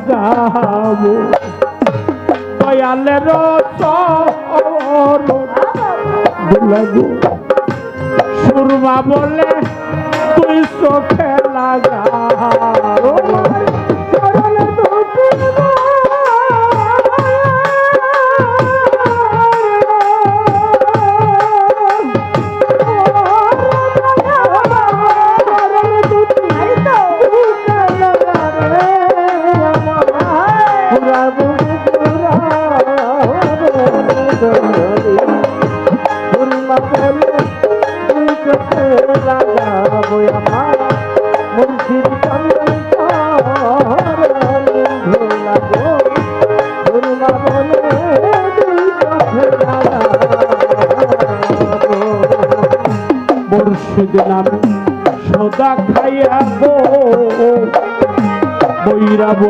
চোখে দয়ালের লাগো সুরমা বলে তুই চোখে লাগাবো সদা খাইয়া গো বৈরাব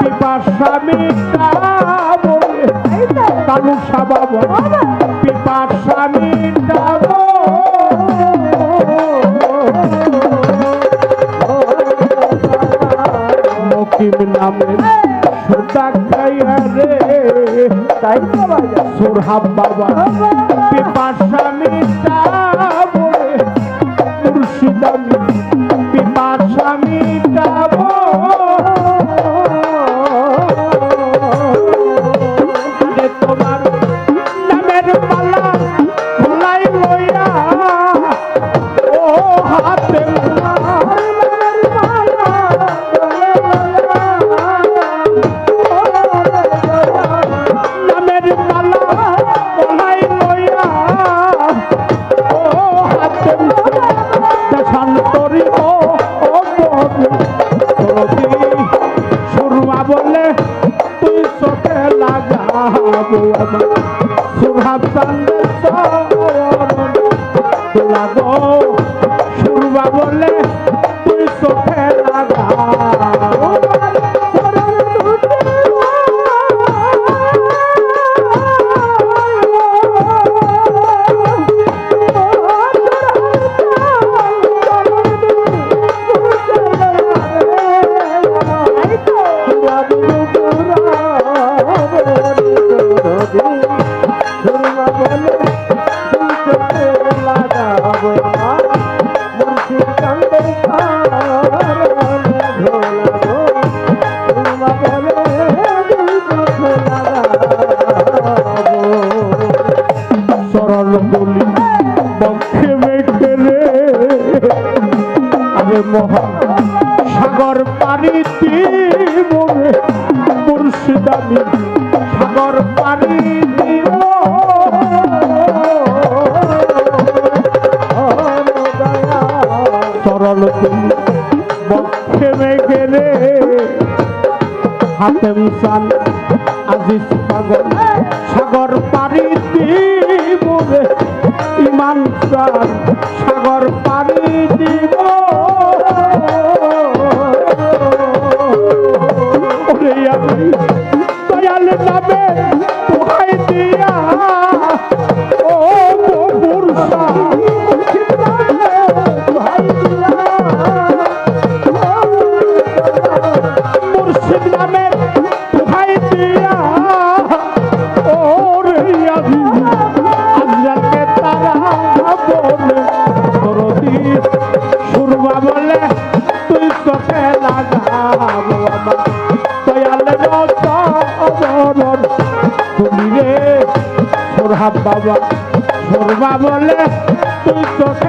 পিপাসা মিটাবো কালু সাবাব পিপাসা মিটাবো মকিম নামে খাইয়া রে। তাই সোরহাব বাবা পিপাসা মিটাবো বক্ষে মেঘে রে হাতে মিশান আজিজ পাগল সাগর পারি দিব রে। ইমান সাগর পারি দিব। দয়াল নামে তোহাই দিয়া সুরমা বলে, তুই চোখে লাগাবো আমার দয়াল রতন তুমি রে সোরহাব বাবা। সুরমা বলে, তুই চোখে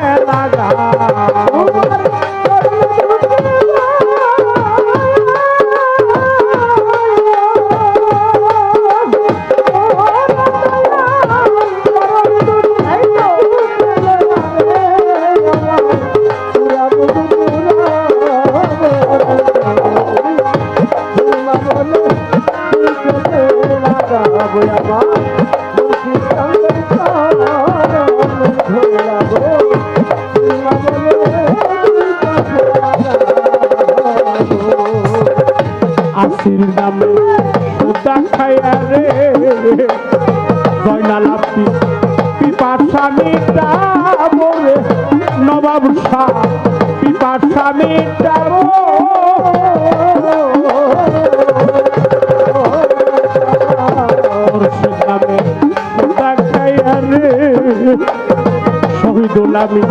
শহীদুল আমি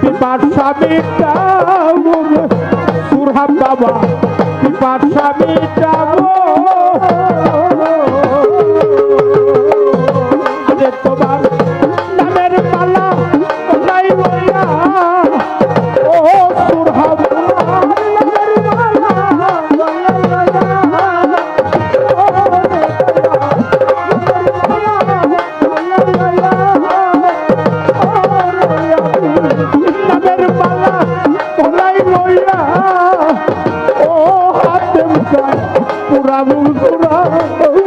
পিপার স্বামী মোরে সুরহাব বাবা পিপার স্বামীটা বইয়া ও হাতে মুখায় পুরা মুখ পুরা তুমি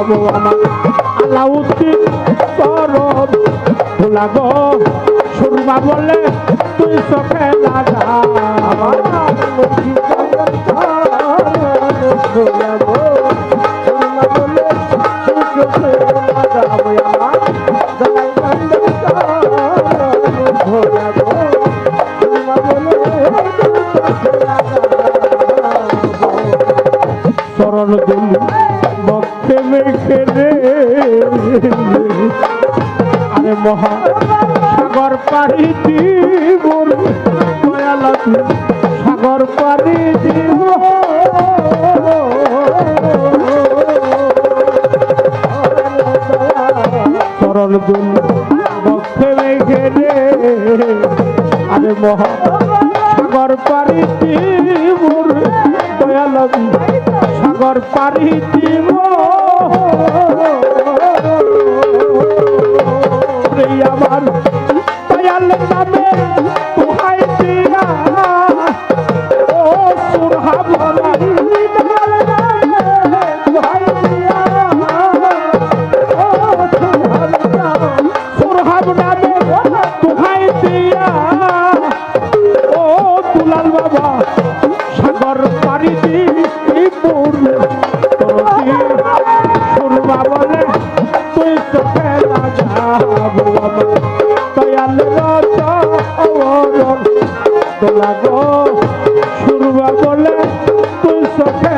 লাগাবো আমার। আলাউদ্দিন গো শুরুয়া বলে তুই চোখে আরে মহা সাগর পাড়ি দিব সাগর পাড়ি দিব। চরণ দুলি বক্ষে মেখে রে আরে মহা সাগর পাড়ি দিব রে, দয়ালতি সাগর পাড়ি দিব। তোলা গো সুরমা বলে তুই চোখে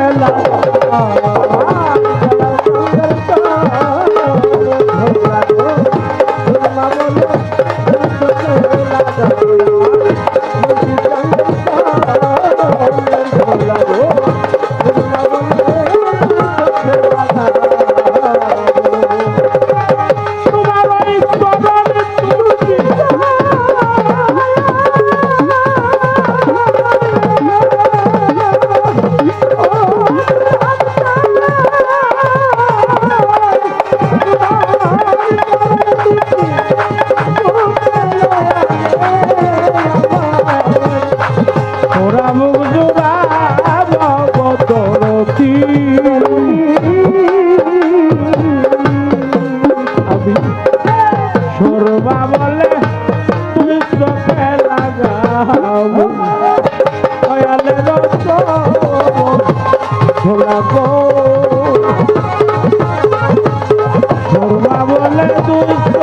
ভোলা বলে দুষ্ট